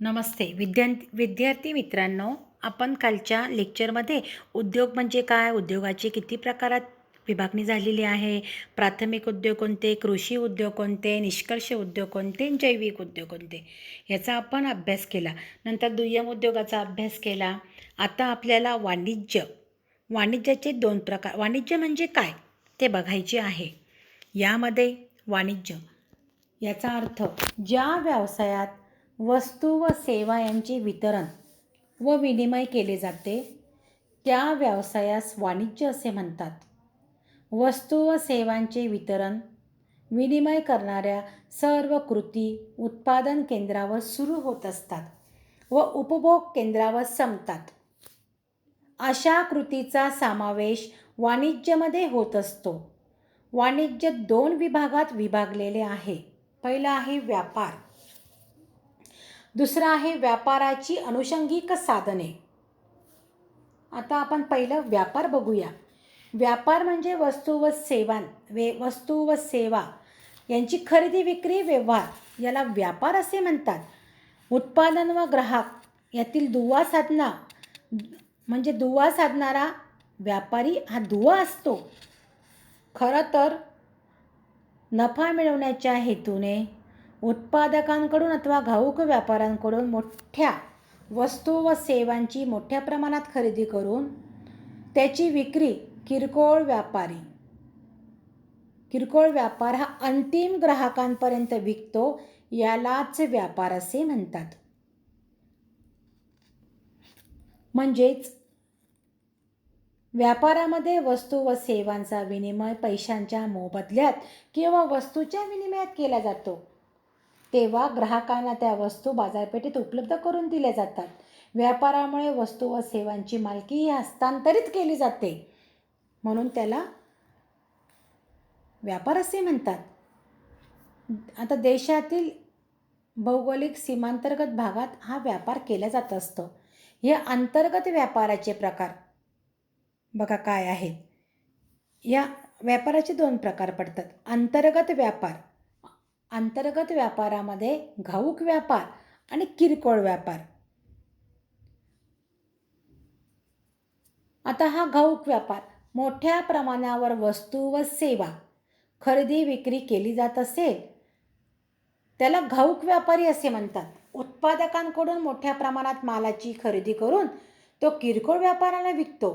नमस्ते. विद्यां विद्यार्थी मित्रांनो आपण कालच्या लेक्चरमध्ये उद्योग म्हणजे काय उद्योगाची किती प्रकारात विभागणी झालेली आहे प्राथमिक उद्योग कोणते कृषी उद्योग कोणते निष्कर्ष उद्योग कोणते जैविक उद्योग कोणते याचा आपण अभ्यास केला. नंतर दुय्यम उद्योगाचा अभ्यास केला. आता आपल्याला वाणिज्य. वाणिज्याचे दोन प्रकार वाणिज्य म्हणजे काय ते बघायचे आहे. यामध्ये वाणिज्य. याचा अर्थ ज्या व्यवसायात वस्तू व सेवा यांचे वितरण व विनिमय केले जाते. त्या व्यवसायास वाणिज्य असे म्हणतात. वस्तू व सेवांचे वितरण विनिमय करणाऱ्या सर्व कृती उत्पादन केंद्रावर सुरू होत असतात व उपभोग केंद्रावर संपतात. अशा कृतीचा समावेश वाणिज्यमध्ये होत असतो. वाणिज्य दोन विभागात विभागलेले आहे. पहिला आहे व्यापार. दुसरं आहे व्यापाराची अनुषंगिक साधने. आता आपण पहिलं व्यापार बघूया. व्यापार म्हणजे वस्तू व सेवा वे वस्तू व सेवा. यांची खरेदी विक्री व्यवहार याला व्यापार असे म्हणतात. उत्पादन व ग्राहक यातील दुवा साधना म्हणजे दुवा साधणारा व्यापारी हा दुवा असतो. खरं तर नफा मिळवण्याच्या हेतूने उत्पादकांकडून अथवा घाऊक व्यापाऱ्यांकडून मोठ्या वस्तू व सेवांची मोठ्या प्रमाणात खरेदी करून त्याची विक्री किरकोळ व्यापारी किरकोळ व्यापार हा अंतिम ग्राहकांपर्यंत विकतो यालाच व्यापार असे म्हणतात. म्हणजेच व्यापारामध्ये वस्तू व सेवांचा विनिमय पैशांच्या मोबदल्यात किंवा वस्तूच्या विनिमयात केला जातो. तेव्हा ग्राहकांना त्या वस्तू बाजारपेठेत उपलब्ध करून दिल्या जातात. व्यापारामुळे वस्तू व सेवांची मालकी ही हस्तांतरित केली जाते. म्हणून त्याला व्यापार असे म्हणतात. आता देशातील भौगोलिक सीमांतर्गत भागात हा व्यापार केला जात असतो. हे अंतर्गत व्यापाराचे प्रकार. बघा काय आहेत या व्यापाराचे दोन प्रकार पडतात. अंतर्गत व्यापार. अंतर्गत व्यापारामध्ये घाऊक व्यापार आणि किरकोळ व्यापार. आता हा घाऊक व्यापार मोठ्या प्रमाणावर वस्तू व सेवा खरेदी विक्री केली जात असेल त्याला घाऊक व्यापारी असे म्हणतात. उत्पादकांकडून मोठ्या प्रमाणात मालाची खरेदी करून तो किरकोळ व्यापाराला विकतो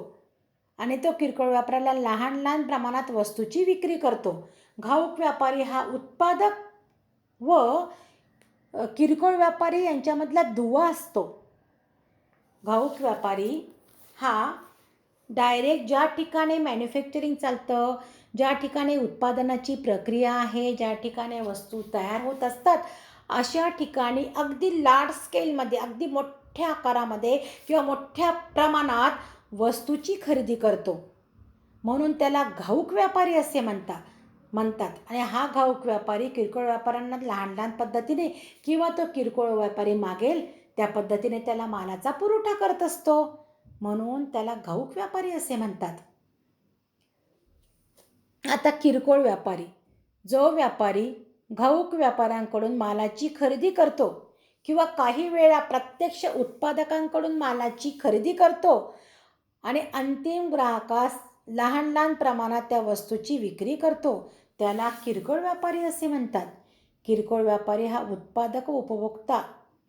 आणि तो किरकोळ व्यापाराला लहान लहान प्रमाणात वस्तूची विक्री करतो. घाऊक व्यापारी हा उत्पादक व किरकोळ व्यापारी यांच्यामधला दुवा असतो. घाऊक व्यापारी हा डायरेक्ट ज्या ठिकाणी मॅन्युफॅक्चरिंग चालतं ज्या ठिकाणी उत्पादनाची प्रक्रिया आहे ज्या ठिकाणी वस्तू तयार होत असतात अशा ठिकाणी अगदी लार्ज स्केलमध्ये अगदी मोठ्या आकारामध्ये किंवा मोठ्या प्रमाणात वस्तूची खरेदी करतो. म्हणून त्याला घाऊक व्यापारी असे म्हणतात. म्हणतात. आणि हा घाऊक व्यापारी किरकोळ व्यापाऱ्यांना लहान लहान पद्धतीने किंवा तो किरकोळ व्यापारी मागेल त्या पद्धतीने त्याला मालाचा पुरवठा करत असतो. म्हणून त्याला घाऊक व्यापारी असे म्हणतात. आता किरकोळ व्यापारी. जो व्यापारी घाऊक व्यापाऱ्यांकडून मालाची खरेदी करतो किंवा काही वेळा प्रत्यक्ष उत्पादकांकडून मालाची खरेदी करतो आणि अंतिम ग्राहकास लहान लहान प्रमाणात त्या वस्तूची विक्री करतो त्याला किरकोळ व्यापारी असे म्हणतात. किरकोळ व्यापारी हा उत्पादक व उपभोक्ता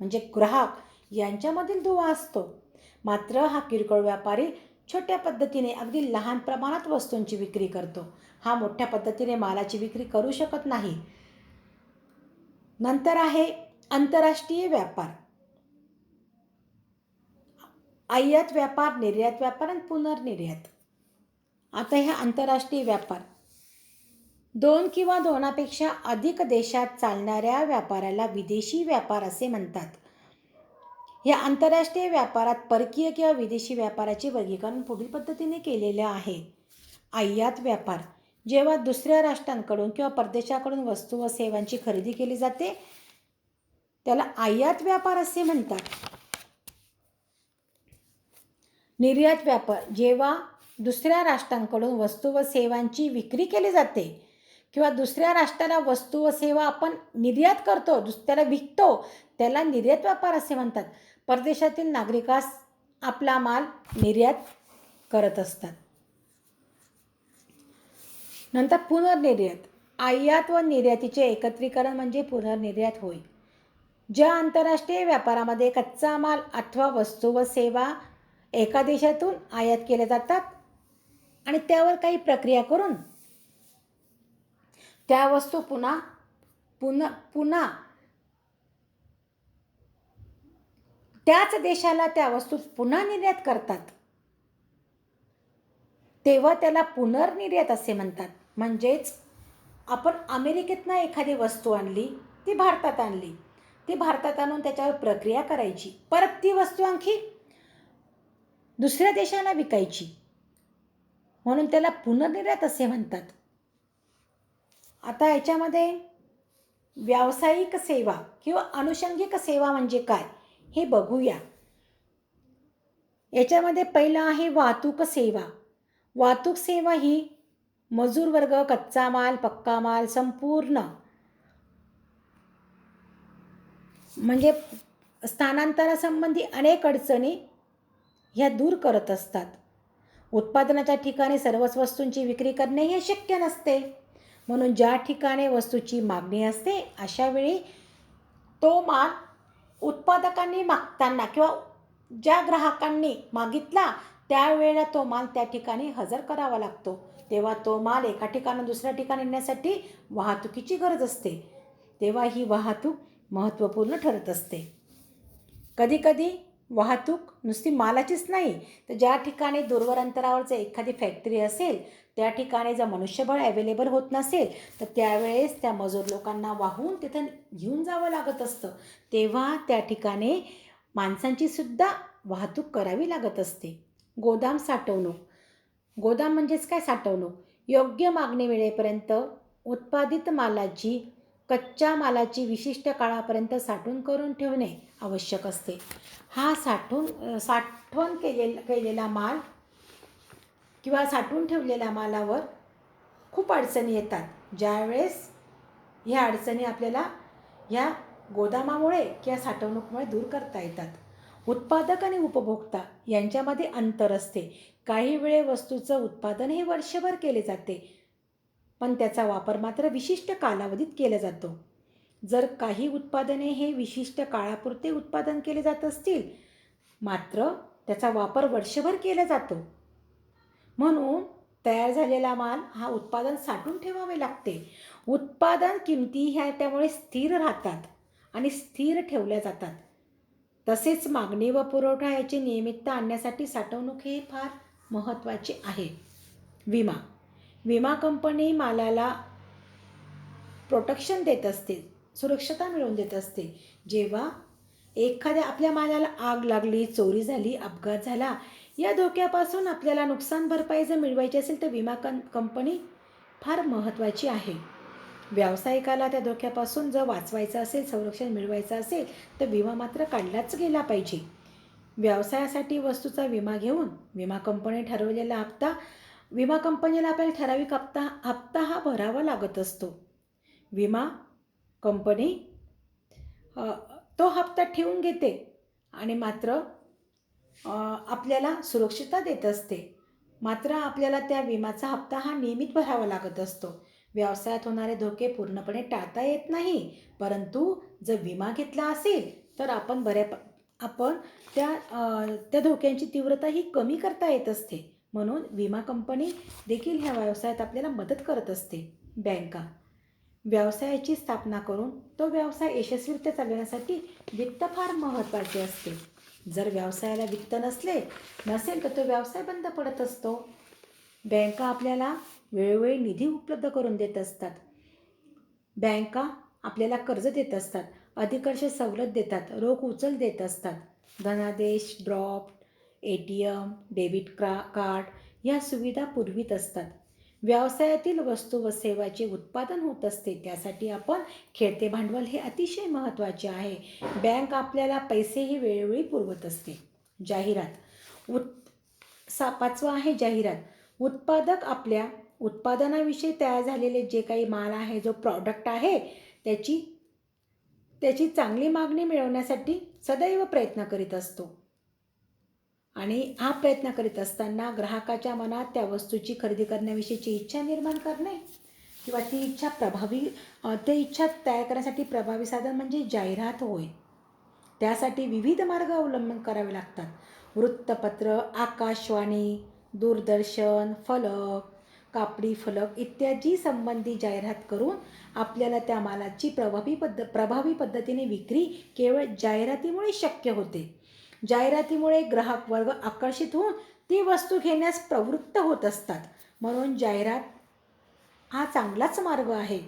म्हणजे ग्राहक यांच्यामधील दुवा असतो. मात्र हा किरकोळ व्यापारी छोट्या पद्धतीने अगदी लहान प्रमाणात वस्तूंची विक्री करतो. हा मोठ्या पद्धतीने मालाची विक्री करू शकत नाही. नंतर आहे आंतरराष्ट्रीय व्यापार. आयात व्यापार निर्यात व्यापार आणि पुनर्निर्यात. आता हे आंतरराष्ट्रीय व्यापार. दोन किंवा दोनापेक्षा अधिक देशात चालणाऱ्या व्यापाराला विदेशी व्यापार असे म्हणतात. या आंतरराष्ट्रीय व्यापारात परकीय किंवा विदेशी व्यापाराचे वर्गीकरण पुढील पद्धतीने केलेले आहे. आयात व्यापार जेव्हा दुसऱ्या राष्ट्रांकडून किंवा परदेशाकडून वस्तू व सेवांची खरेदी केली जाते त्याला आयात व्यापार असे म्हणतात. निर्यात व्यापार जेव्हा दुसऱ्या राष्ट्रांकडून वस्तू व सेवांची विक्री केली जाते किंवा दुसऱ्या राष्ट्राला वस्तू व सेवा आपण निर्यात करतो त्याला विकतो त्याला निर्यात व्यापार असे म्हणतात. परदेशातील नागरिकास आपला माल निर्यात करत असतात. नंतर पुनर्निर्यात. आयात व निर्यातीचे एकत्रीकरण म्हणजे पुनर्निर्यात होय. ज्या आंतरराष्ट्रीय व्यापारामध्ये कच्चा माल अथवा वस्तू व सेवा एका देशातून आयात केल्या जातात आणि त्यावर काही प्रक्रिया करून त्या वस्तू पुन्हा पुन्हा पुन्हा. त्याच देशाला त्या वस्तू पुन्हा निर्यात करतात. तेव्हा त्याला पुनर्निर्यात असे म्हणतात. म्हणजेच आपण अमेरिकेतनं एखादी वस्तू आणली ती भारतात आणली. ती भारतात आणून त्याच्यावर प्रक्रिया करायची. परत ती वस्तू आणखी दुसऱ्या देशाला विकायची. म्हणून त्याला पुनर्निर्यात असे म्हणतात. आता याच्यामध्ये व्यावसायिक सेवा किंवा अनुषंगिक सेवा म्हणजे काय हे बघूया. याच्यामध्ये पहिलं आहे वाहतूक सेवा. वाहतूक सेवा ही मजूर वर्ग कच्चा माल पक्का माल संपूर्ण म्हणजे स्थानांतरासंबंधी अनेक अडचणी ह्या दूर करत असतात. उत्पादनाच्या ठिकाणी सर्वच वस्तूंची विक्री करणे हे शक्य नसते. म्हणून ज्या ठिकाणी वस्तूची मागणी असते अशावेळी तो माल उत्पादकांनी मागताना किंवा ज्या ग्राहकांनी मागितला त्यावेळेला तो माल त्या ठिकाणी हजर करावा लागतो. तेव्हा तो माल एका ठिकाणून दुसऱ्या ठिकाणी नेण्यासाठी वाहतुकीची गरज असते. तेव्हा ही वाहतूक महत्त्वपूर्ण ठरत असते. कधीकधी वाहतूक नुसती मालाचीच नाही. तर ज्या ठिकाणी दूरवर अंतरावरचं एखादी फॅक्टरी असेल त्या ठिकाणी जर मनुष्यबळ अवेलेबल होत नसेल तर त्यावेळेस त्या मजूर लोकांना वाहून तिथं घेऊन जावं लागत असतं. तेव्हा त्या ठिकाणी माणसांची सुद्धा वाहतूक करावी लागत असते. गोदाम साठवणूक. गोदाम म्हणजेच काय साठवणूक? योग्य मागणी वेळेपर्यंत उत्पादित मालाची कच्च्या मालाची विशिष्ट काळापर्यंत साठवण करून ठेवणे आवश्यक असते. हा साठवून साठवण केलेला केलेला माल किंवा साठवून ठेवलेल्या मालावर खूप अडचणी येतात. ज्यावेळेस ह्या अडचणी आपल्याला ह्या गोदामामुळे किंवा साठवणुकीमुळे दूर करता येतात. उत्पादक आणि उपभोक्ता यांच्यामध्ये अंतर असते. काही वेळे वस्तूचं उत्पादन हे वर्षभर केले जाते. पण त्याचा वापर मात्र विशिष्ट कालावधीत केला जातो. जर काही उत्पादने हे विशिष्ट काळापुरते उत्पादन केले जात असतील मात्र त्याचा वापर वर्षभर केला जातो. म्हणून तयार झालेला माल हा उत्पादन साठवून ठेवावे लागते. उत्पादन किमती ह्या त्यामुळे स्थिर राहतात आणि स्थिर ठेवल्या जातात. तसेच मागणी व पुरवठा याची नियमितता आणण्यासाठी साठवणूक हे फार महत्त्वाचे आहे. विमा विमा कंपनी मालाला प्रोटेक्शन देत असते सुरक्षता मिळवून देत असते. जेव्हा एखाद्या आपल्या मालाला आग लागली चोरी झाली अपघात झाला या धोक्यापासून आपल्याला नुकसान भरपाई जर मिळवायची असेल तर विमा कं कंपनी फार महत्त्वाची आहे. व्यावसायिकाला त्या धोक्यापासून जर वाचवायचं असेल संरक्षण मिळवायचं असेल तर विमा मात्र काढलाच गेला पाहिजे. व्यवसायासाठी वस्तूचा विमा घेऊन विमा कंपनी ठरवलेला हप्ता विमा कंपनीला आपल्याला ठराविक हप्ता हप्ता हा भरावा लागत असतो. विमा कंपनी तो हप्ता ठेवून घेते आणि मात्र आपल्याला सुरक्षितता देत असते. मात्र आपल्याला त्या विमाचा हप्ता हा नियमित भरावा लागत असतो. व्यवसायात होणारे धोके पूर्णपणे टाळता येत नाही. परंतु जर विमा घेतला असेल तर आपण बऱ्या आपण त्या त्या धोक्यांची तीव्रता ही कमी करता येत असते. म्हणून विमा कंपनी देखील ह्या व्यवसायात आपल्याला मदत करत असते. बँका. व्यवसायाची स्थापना करून तो व्यवसाय यशस्वीरित्या चालवण्यासाठी वित्त फार महत्त्वाचे असते. जर व्यवसायाला वित्त नसले नसेल तर तो व्यवसाय बंद पडत असतो. बँका आपल्याला वेळोवेळी निधी उपलब्ध करून देत असतात. बँका आपल्याला कर्ज देत असतात. अधिकर्ष सवलत देतात. रोख उचल देत असतात. धनादेश drop A T M debit Kra card या सुविधा पुरवीत असतात. व्यवसायातील वस्तू व सेवाचे उत्पादन होत असते. त्यासाठी आपण खेळते भांडवल हे अतिशय महत्त्वाचे आहे. बँक आपल्याला पैसेही वेळोवेळी पुरवत असते. जाहिरात. उत् सा पाचवा आहे जाहिरात. उत्पादक आपल्या उत्पादनाविषयी तयार झालेले जे काही माल आहे जो प्रॉडक्ट आहे त्याची त्याची चांगली मागणी मिळवण्यासाठी सदैव प्रयत्न करीत असतो. आणि हा प्रयत्न करीत असताना ग्राहकाच्या मनात त्या वस्तूची खरेदी करण्याविषयीची इच्छा निर्माण करणे किंवा ती इच्छा प्रभावी ते इच्छा तयार करण्यासाठी प्रभावी साधन म्हणजे जाहिरात होय. त्यासाठी विविध मार्ग अवलंबन करावे लागतात. वृत्तपत्र आकाशवाणी दूरदर्शन फलक कापडी फलक इत्यादी संबंधी जाहिरात करून आपल्याला त्या मालाची प्रभावी पद्ध प्रभावी पद्धतीने विक्री केवळ जाहिरातीमुळे शक्य होते. जाहिरातीमुळे ग्राहक वर्ग आकर्षित होऊन ती वस्तू घेण्यास प्रवृत्त होत असतात. म्हणून जाहिरात हा चांगलाच मार्ग आहे.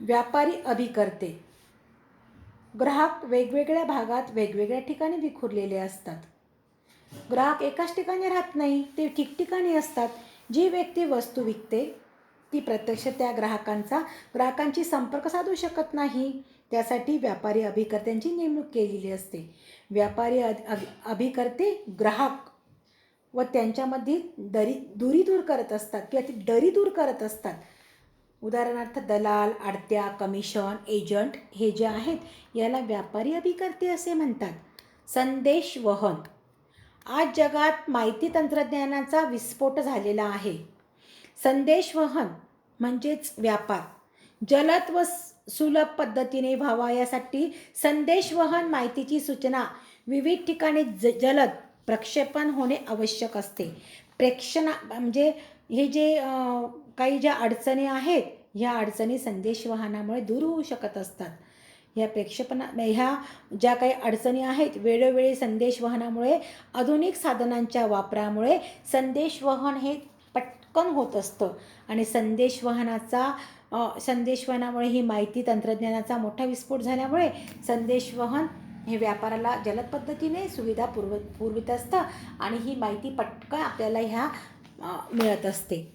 व्यापारी अभिकर्ते. ग्राहक वेगवेगळ्या भागात वेगवेगळ्या ठिकाणी विखुरलेले असतात. ग्राहक एकाच ठिकाणी राहत नाही ते ठिकठिकाणी असतात. जी व्यक्ती वस्तू विकते ती प्रत्यक्ष त्या ग्राहकांचा ग्राहकांची संपर्क साधू शकत नाही. त्यासाठी व्यापारी अभिकर्त्यांची नेमणूक केलेली असते. व्यापारी अभि अभिकर्ते ग्राहक व त्यांच्यामधील दरी दुरी दूर करत असतात किंवा ती दरी दूर करत असतात. उदाहरणार्थ दलाल आडत्या कमिशन एजंट हे जे आहेत याला व्यापारी अभिकर्ते असे म्हणतात. संदेश वहन. आज जगात माहिती तंत्रज्ञानाचा विस्फोट झालेला आहे. संदेश वहन म्हणजेच व्यापार. जलद व सुलभ पद्धतीने व्हावा यासाठी संदेशवहन माहितीची सूचना. विविध ठिकाणी ज जलद प्रक्षेपण होणे आवश्यक असते. प्रेक्षणा म्हणजे हे जे काही ज्या अडचणी आहेत ह्या अडचणी संदेश वाहनामुळे दूर होऊ शकत असतात. ह्या प्रेक्षेपणा ह्या ज्या काही अडचणी आहेत वेळोवेळी संदेशवहनामुळे आधुनिक साधनांच्या वापरामुळे संदेशवहन हे पटकन होत असतं. आणि संदेशवहनाचा संदेशवहनामुळे ही माहिती तंत्रज्ञानाचा मोठा विस्फोट झाल्यामुळे संदेशवहन हे व्यापाराला जलद पद्धतीने सुविधा पुरव पुरवित असतं आणि ही माहिती पटकन आपल्याला ह्या मिळत असते.